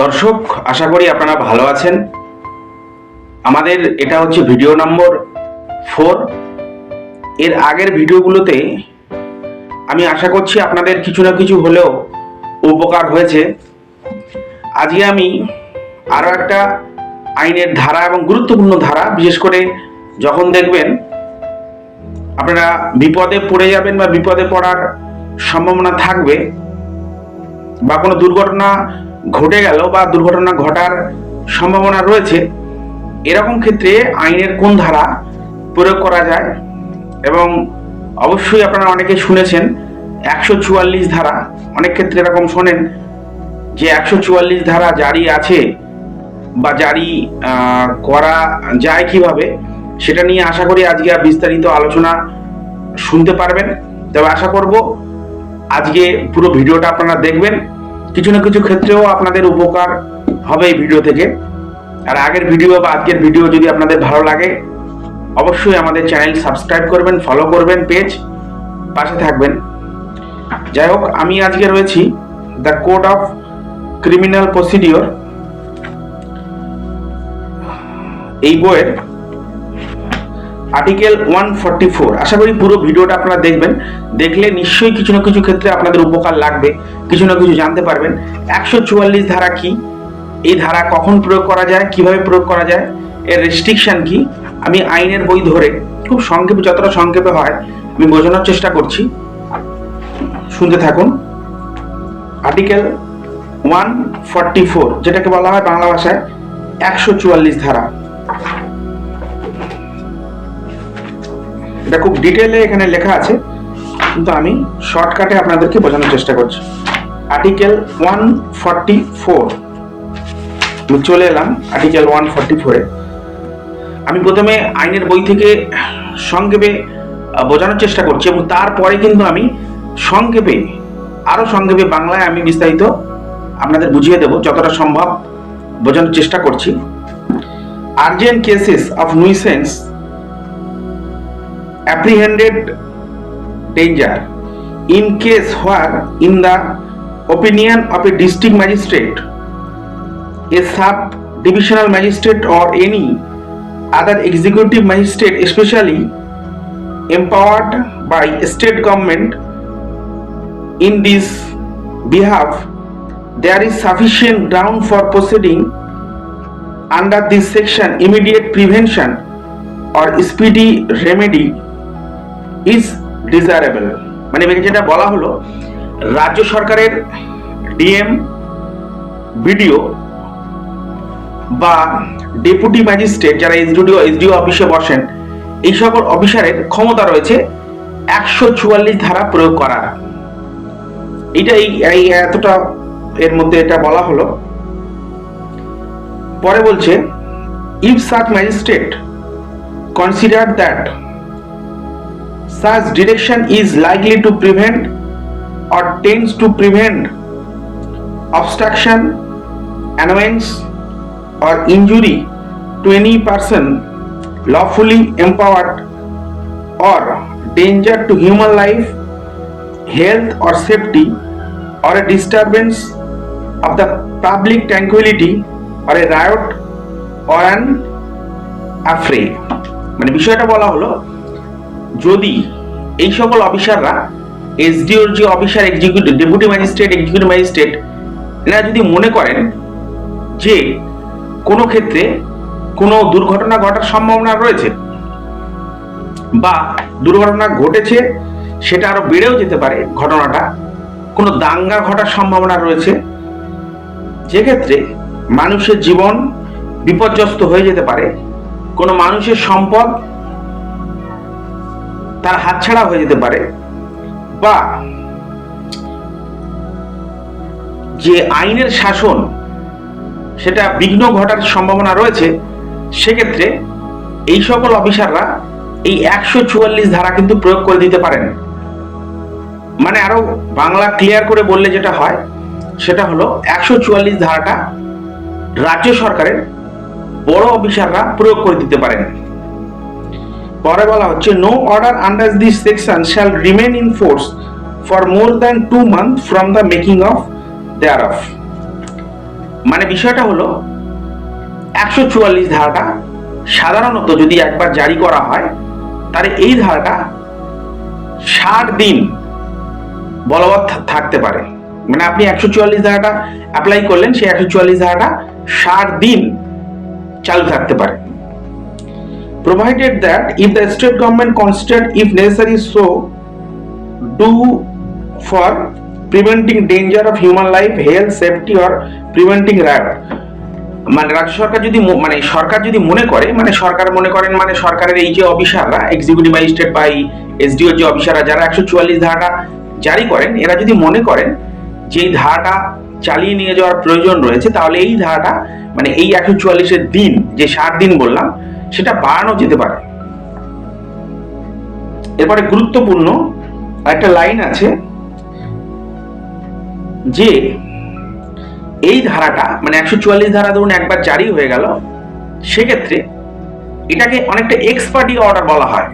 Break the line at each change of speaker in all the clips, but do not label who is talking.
দর্শক, আশা করি আপনারা ভালো আছেন। আমাদের এটা হচ্ছে ভিডিও নম্বর ফোর। এর আগের ভিডিওগুলোতে আমি আশা করছি আপনাদের কিছু না কিছু হলেও উপকার হয়েছে। আজকে আমি আরও একটা আইনের ধারা এবং গুরুত্বপূর্ণ ধারা, বিশেষ করে যখন দেখবেন আপনারা বিপদে পড়ে যাবেন বা বিপদে পড়ার সম্ভাবনা থাকবে বা কোনো দুর্ঘটনা ঘটে গেল বা দুর্ঘটনা ঘটার সম্ভাবনা রয়েছে, এরকম ক্ষেত্রে আইনের কোন ধারা প্রয়োগ করা যায়? এবং অবশ্যই আপনারা অনেকে শুনেছেন, একশো চুয়াল্লিশ ধারা, অনেক ক্ষেত্রে এরকম শোনেন যে একশো চুয়াল্লিশ ধারা জারি আছে বা জারি করা যায় কীভাবে, সেটা নিয়ে আশা করি আজকে বিস্তারিত আলোচনা শুনতে পারবেন। তবে আশা করব আজকে পুরো ভিডিওটা আপনারা দেখবেন। কিছু না কিছু ক্ষেত্রেও আপনাদের উপকার হবে এই ভিডিও থেকে। আর আগের ভিডিও বা আজকের ভিডিও যদি আপনাদের ভালো লাগে, অবশ্যই আমাদের চ্যানেল সাবস্ক্রাইব করবেন, ফলো করবেন পেজ, পাশে থাকবেন। যাই হোক, আমি আজকে রয়েছি the code of criminal procedure. এই বইয়ের আর্টিকেল ওয়ান ফর্টি ফোর আশা করি পুরো ভিডিওটা আপনারা দেখবেন। দেখলে নিশ্চয়ই কিছু না কিছু ক্ষেত্রে আপনাদের উপকার লাগবে, কিছু না কিছু জানতে পারবেন। একশো চুয়াল্লিশ ধারা কি? এই ধারা কখন প্রয়োগ করা যায়? কীভাবে প্রয়োগ করা যায়? এর রেস্ট্রিকশন কি? আমি আইনের বই ধরে, খুব সংক্ষেপে, যতটা সংক্ষেপে হয়, আমি বোঝানোর চেষ্টা করছি। শুনতে থাকুন। আর্টিকেল ওয়ান ফর্টি ফোর যেটাকে বলা হয় বাংলা ভাষায় একশো চুয়াল্লিশ ধারা। এটা খুব ডিটেলে এখানে লেখা আছে, কিন্তু আমি শর্টকাটে আপনাদেরকে বোঝানোর চেষ্টা করছি। আর্টিকেল ওয়ান ফর্টি ফোর আমি চলে এলাম আর্টিকেল ওয়ান ফর্টি ফোরে আমি প্রথমে আইনের বই থেকে সংক্ষেপে বোঝানোর চেষ্টা করছি এবং তারপরে কিন্তু আমি সংক্ষেপে আরও সংক্ষেপে বাংলায় আমি বিস্তারিত আপনাদের বুঝিয়ে দেব, যতটা সম্ভব বোঝানোর চেষ্টা করছি। Urgent cases of nuisance apprehended danger in case where in the opinion of a district magistrate a sub divisional magistrate or any other executive magistrate especially empowered by state government in this behalf there is sufficient ground for proceeding under this section immediate prevention or speedy remedy is desirable মানে যেটা বলা হলো, রাজ্য সরকারের DM BDO বা deputy magistrate যারা SDO SDO অফিসে বসেন, এই সকল অফিসারের ক্ষমতা রয়েছে একশো চুয়াল্লিশ ধারা প্রয়োগ করার। এটা এই এতটা এর মধ্যে এটা বলা হলো। পরে বলছে if such magistrate consider that such direction is likely to prevent or tends to prevent obstruction, annoyance, or injury to any person lawfully empowered or danger to human life, health, or safety, or a disturbance of the public tranquility, or a riot, or an affray. মানে বিষয়টা বলা হলো যদি এই সকল অফিসাররা, এসডিওর যে officer executive deputy magistrate executive magistrate এনারা যদি মনে করেন যে কোনো ক্ষেত্রে কোনো দুর্ঘটনা ঘটার সম্ভাবনা রয়েছে বা দুর্ঘটনা ঘটেছে, সেটা আরও বেড়েও যেতে পারে, ঘটনাটা কোনো দাঙ্গা ঘটার সম্ভাবনা রয়েছে যেক্ষেত্রে মানুষের জীবন বিপর্যস্ত হয়ে যেতে পারে, কোনো মানুষের সম্পদ তার হাতছাড়া হয়ে যেতে পারে। বা যে আইনের শাসন সেটা বিঘ্ন ঘটার সম্ভাবনা রয়েছে, সেক্ষেত্রে এই সকল অফিসাররা এই একশো চুয়াল্লিশ ধারা কিন্তু প্রয়োগ করে দিতে পারেন। মানে আরও বাংলা ক্লিয়ার করে বললে যেটা হয়, সেটা হলো একশো চুয়াল্লিশ ধারাটা রাজ্য সরকারের বড় অফিসাররা প্রয়োগ করে দিতে পারেন। পরে বলা হচ্ছে no order under this section shall remain in force for more than two month from the making of দেয়ার অফ মানে বিষয়টা হলো, একশো চুয়াল্লিশ ধারাটা সাধারণত যদি একবার জারি করা হয়, তাহলে এই ধারাটা ষাট দিন বলবৎ থাকতে পারে। মানে আপনি একশো চুয়াল্লিশ ধারাটা অ্যাপ্লাই করলেন, সেই একশো চুয়াল্লিশ ধারাটা ষাট দিন চালু থাকতে পারে। Provided that if the state government considered, if necessary so, do for preventing danger of human life, health, safety, or preventing riot মানে রাজ্য সরকার যদি মানে সরকার যদি মনে করে মানে সরকার মনে করেন মানে সরকারের এই যে অফিসাররা এক্সিকিউটিভ ম্যাজিস্ট্রেট বা এসডিও যে অফিসাররা, যারা একশো চুয়াল্লিশ ধারাটা জারি করেন, এরা যদি মনে করেন যে এই ধারাটা চালিয়ে নিয়ে যাওয়ার প্রয়োজন রয়েছে, তাহলে এই ধারাটা মানে এই একশো চুয়াল্লিশের দিন, যে ষাট দিন বললাম সেটা বাড়ানো যেতে পারে। এরপরে গুরুত্বপূর্ণ একটা লাইন আছে যে এই ধারাটা মানে একশো চুয়াল্লিশ ধারা ধরুন একবার জারি হয়ে গেল, সেক্ষেত্রে এটাকে অনেকটা এক্সপার্টি অর্ডার বলা হয়।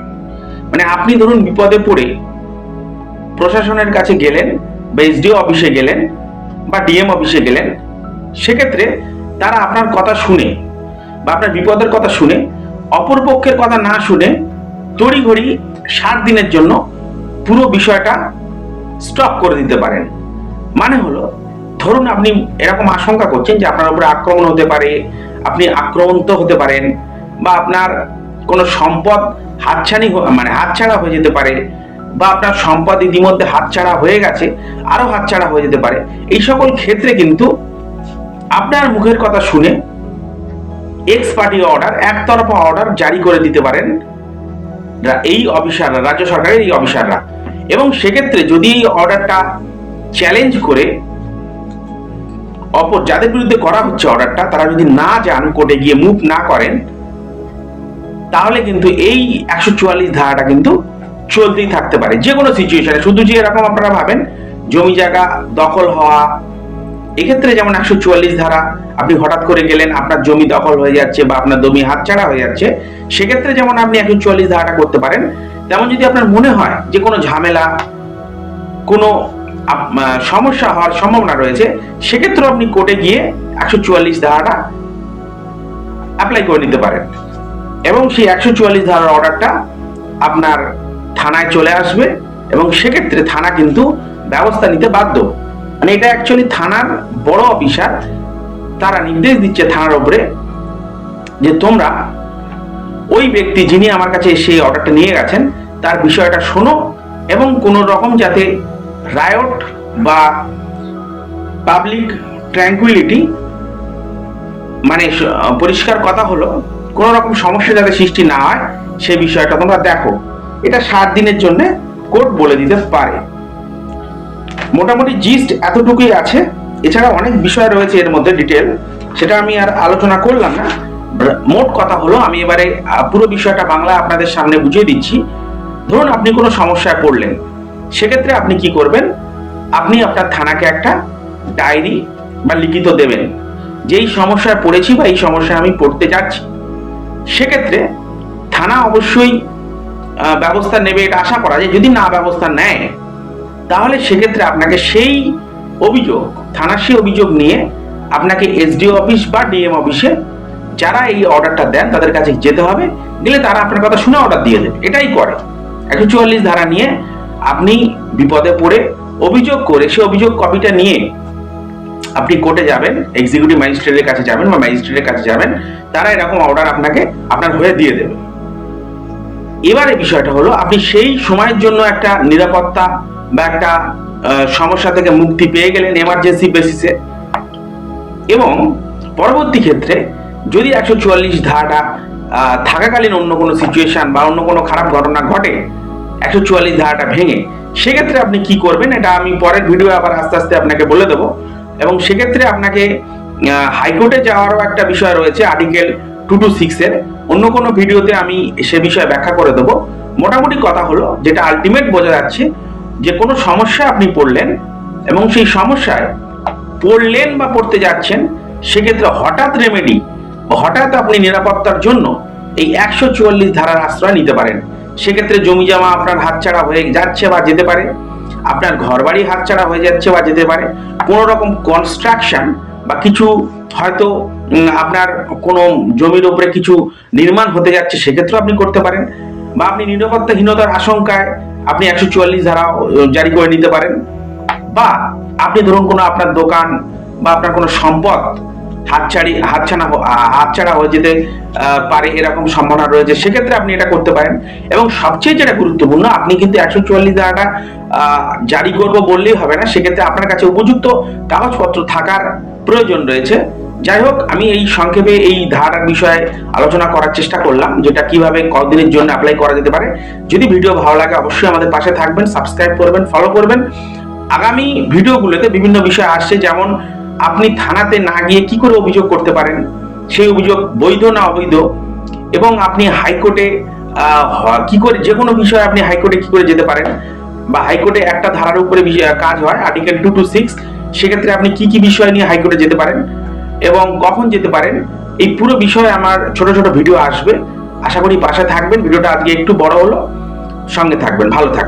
মানে আপনি ধরুন বিপদে পড়ে প্রশাসনের কাছে গেলেন বা এসডিও অফিসে গেলেন বা ডিএম অফিসে গেলেন, সেক্ষেত্রে তারা আপনার কথা শুনে বা আপনার বিপদের কথা শুনে অপর পক্ষের কথা না শুনে তড়িঘড়ি ষাট দিনের জন্য পুরো বিষয়টা স্টপ করে দিতে পারেন। মানে হলো, ধরুন আপনি এরকম আশঙ্কা করছেন যে আপনার উপরে আক্রমণ হতে পারে, আপনি আক্রমন্ত হতে পারেন বা আপনার কোনো সম্পদ হাতছানি মানে হাতছাড়া হয়ে যেতে পারে বা আপনার সম্পদ ইতিমধ্যে হাতছাড়া হয়ে গেছে আরও হাতছাড়া হয়ে যেতে পারে। এই সকল ক্ষেত্রে কিন্তু আপনার মুখের কথা শুনে এক্স পার্টি অর্ডার একতরফা অর্ডার জারি করে দিতে পারেন এই অফিসাররা রাজ্য সরকারের এই অফিসাররা। এবং সেক্ষেত্রে যদি এই অর্ডারটা চ্যালেঞ্জ করে, অপর, যাদের বিরুদ্ধে করা হচ্ছে অর্ডারটা তারা যদি না যান কোর্টে গিয়ে মুভ না করেন, তাহলে কিন্তু এই একশো চুয়াল্লিশ ধারাটা কিন্তু চলতেই থাকতে পারে। যে কোনো সিচুয়েশনে শুধু যে এরকম আপনারা ভাবেন, জমি জায়গা দখল হওয়া এক্ষেত্রে যেমন একশো চুয়াল্লিশ ধারা, আপনি হঠাৎ করে গেলেন, আপনার জমি দখল হয়ে যাচ্ছে বা আপনার জমি হাতছাড়া হয়ে যাচ্ছে, সেক্ষেত্রে যেমন আপনি একশো চুয়াল্লিশ ধারাটা করতে পারেন, তেমন যদি আপনার মনে হয় যে কোনো ঝামেলা, কোনো সমস্যা হওয়ার সম্ভাবনা রয়েছে, সেক্ষেত্রে আপনি কোর্টে গিয়ে একশো চুয়াল্লিশ ধারাটা অ্যাপ্লাই করে নিতে পারেন। এবং সেই একশো চুয়াল্লিশ ধারার অর্ডারটা আপনার থানায় চলে আসবে এবং সেক্ষেত্রে থানা কিন্তু ব্যবস্থা নিতে বাধ্য। মানে এটা অ্যাকচুয়ালি থানার বড় অফিসার, তারা নির্দেশ দিচ্ছে থানার উপরে যে তোমরা ওই ব্যক্তি যিনি আমার কাছে সেই অর্ডারটা নিয়ে গেছেন, তার বিষয়টা শোনো এবং কোনো রকম যাতে রায়ট বা পাবলিক ট্র্যাঙ্কুইলিটি মানে পরিষ্কার কথা হলো, কোনো রকম সমস্যা যাতে সৃষ্টি না হয়, সে বিষয়টা তোমরা দেখো। এটা সাত দিনের জন্য কোর্ট বলে দিতে পারে। মোটামুটি জিস্ট এতটুকুই আছে। এছাড়া অনেক বিষয় রয়েছে এর মধ্যে ডিটেল সেটা আমি আর আলোচনা করলাম না। মোট কথা হলো, আমি এবারে পুরো বিষয়টা বাংলা আপনাদের সামনে বুঝিয়ে দিচ্ছি। ধরুন আপনি কোনো সমস্যায় পড়লেন। সেক্ষেত্রে আপনি কি করবেন? আপনি আপনার থানাকে একটা ডায়েরি বা লিখিত দেবেন। যেই সমস্যায় পড়েছি বা এই সমস্যায় আমি পড়তে যাচ্ছি। সেক্ষেত্রে থানা অবশ্যই ব্যবস্থা নেবে এটা আশা করা যায়। যদি না ব্যবস্থা নেয় তাহলে সেক্ষেত্রে আপনাকে সেই অভিযোগ থানার সেই অভিযোগ নিয়ে আপনাকে এসডিও অফিস বা ডিএম অফিসে যারা এই অর্ডারটা দেন তাদের কাছে যেতে হবে। গেলে তারা আপনার কথা শুনে অর্ডার দিয়ে দেবে। এটাই করে। একশো চুয়াল্লিশ ধারা নিয়ে আপনি বিপদে পড়ে অভিযোগ করে সে অভিযোগ কপিটা নিয়ে আপনি কোর্টে যাবেন এক্সিকিউটিভ ম্যাজিস্ট্রেটের কাছে যাবেন বা ম্যাজিস্ট্রেটের কাছে যাবেন, তারা এরকম অর্ডার আপনাকে আপনার হয়ে দিয়ে দেবে। এবারে বিষয়টা হলো, আপনি সেই সময়ের জন্য একটা নিরাপত্তা বা একটা সমস্যা থেকে মুক্তি পেয়ে গেলেন এমার্জেন্সি বেসিসে এবং পরবর্তী ক্ষেত্রে যদি একশো চুয়াল্লিশ ধারাটা থাকাকালীন অন্য কোনো সিচুয়েশন বা অন্য কোনো খারাপ ঘটনা ঘটে, একশো চুয়াল্লিশ ধারাটা ভেঙে, সেক্ষেত্রে আপনি কি করবেন? এটা আমি পরের ভিডিও আবার আস্তে আস্তে আপনাকে বলে দেবো। এবং সেক্ষেত্রে আপনাকে হাইকোর্টে যাওয়ারও একটা বিষয় রয়েছে আর্টিকেল টু টু সিক্সের অন্য কোনো ভিডিওতে আমি সে বিষয়ে ব্যাখ্যা করে দেবো। মোটামুটি কথা হলো, যেটা আলটিমেট বোঝা যাচ্ছে যে কোনো সমস্যা আপনি পড়লেন এবং সেই সমস্যায় পড়লেন বা পড়তে যাচ্ছেন, সেক্ষেত্রে হঠাৎ রেমেডি হঠাৎ আপনি নিরাপত্তার জন্য এই একশো চুয়াল্লিশ ধারার আশ্রয় নিতে পারেন। সেক্ষেত্রে জমি জমা আপনার হাতছাড়া হয়ে যাচ্ছে বা যেতে পারে, আপনার ঘরবাড়ি হাতছাড়া হয়ে যাচ্ছে বা যেতে পারে, কোনো রকম কনস্ট্রাকশন বা কিছু হয়তো আপনার কোনো জমির উপরে কিছু নির্মাণ হতে যাচ্ছে, সেক্ষেত্রেও আপনি করতে পারেন। বা আপনি নিরাপত্তাহীনতার আশঙ্কায় আপনি একশো চুয়াল্লিশ ধারা জারি করে নিতে পারেন। বা আপনি ধরুন কোনো আপনার দোকান বা আপনার কোনো সম্পদ হাতছাড়ি হাতছাড়া হ- আ- হাতছাড়া হয়ে যেতে পারে, এরকম সম্ভাবনা রয়েছে, সেক্ষেত্রে আপনি এটা করতে পারেন। এবং সবচেয়ে যেটা গুরুত্বপূর্ণ, আপনি কিন্তু একশো চুয়াল্লিশ ধারাটা জারি করব বললেই হবে না, সেক্ষেত্রে আপনার কাছে উপযুক্ত কাগজপত্র থাকার প্রয়োজন রয়েছে। যাই হোক, আমি এই সংক্ষেপে এই ধারার বিষয়ে আলোচনা করার চেষ্টা করলাম, যেটা কীভাবে কতদিনের জন্য অ্যাপ্লাই করা যেতে পারে। যদি ভিডিও ভালো লাগে, অবশ্যই আমাদের পাশে থাকবেন সাবস্ক্রাইব করবেন ফলো করবেন। আগামী ভিডিওগুলোতে বিভিন্ন বিষয় আসছে, যেমন আপনি থানাতে না গিয়ে কি করে অভিযোগ করতে পারেন? সেই অভিযোগ বৈধ না অবৈধ? এবং আপনি হাইকোর্টে কি করে যে কোনো বিষয়ে আপনি হাইকোর্টে কি করে যেতে পারেন? বা হাইকোর্টে একটা ধারার উপরে কাজ হয় আর্টিকেল টু টু সিক্স সেক্ষেত্রে আপনি কি কি বিষয় নিয়ে হাইকোর্টে যেতে পারেন? এবং কখন যেতে পারেন, এই পুরো বিষয়ে আমার ছোট ছোট ভিডিও আসবে। আশা করি পাশে থাকবেন। ভিডিওটা আজকে একটু বড় হলো। সঙ্গে থাকবেন, ভালো থাকবেন।